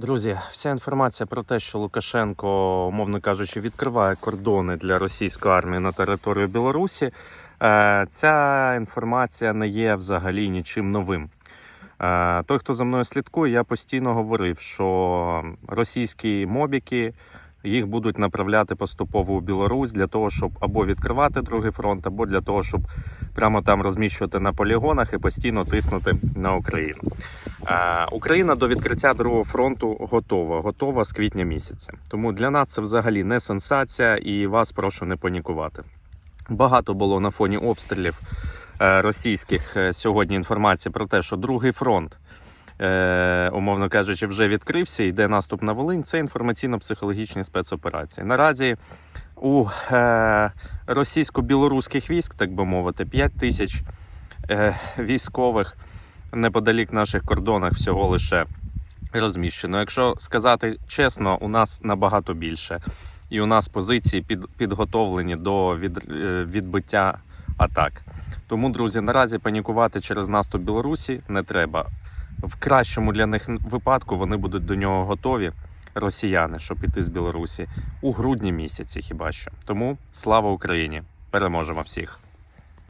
Друзі, вся інформація про те, що Лукашенко, умовно кажучи, відкриває кордони для російської армії на територію Білорусі. е, Ця інформація не є взагалі нічим новим. Е, Той, хто за мною слідкує, я постійно говорив, що російські мобіки їх будуть направляти поступово у Білорусь для того, щоб або відкривати другий фронт, або для того, щоб прямо там розміщувати на полігонах і постійно тиснути на Україну. Україна до відкриття другого фронту готова, готова з квітня місяця. Тому для нас це взагалі не сенсація, і вас прошу не панікувати. Багато було на фоні обстрілів е, російських е, сьогодні інформації про те, що другий фронт, е, умовно кажучи, вже відкрився. Йде наступ на Волинь. Це інформаційно-психологічні спецоперації. Наразі у е, російсько-білоруських військ, так би мовити, 5 тисяч е, військових неподалік наших кордонах всього лише розміщено. Якщо сказати чесно, у нас набагато більше, і у нас позиції під, підготовлені до від, е, відбиття атак. Тому, друзі, наразі панікувати через наступ Білорусі не треба. В кращому для них випадку вони будуть до нього готові, росіяни, щоб іти з Білорусі у грудні місяці, хіба що. Тому слава Україні! Переможемо всіх!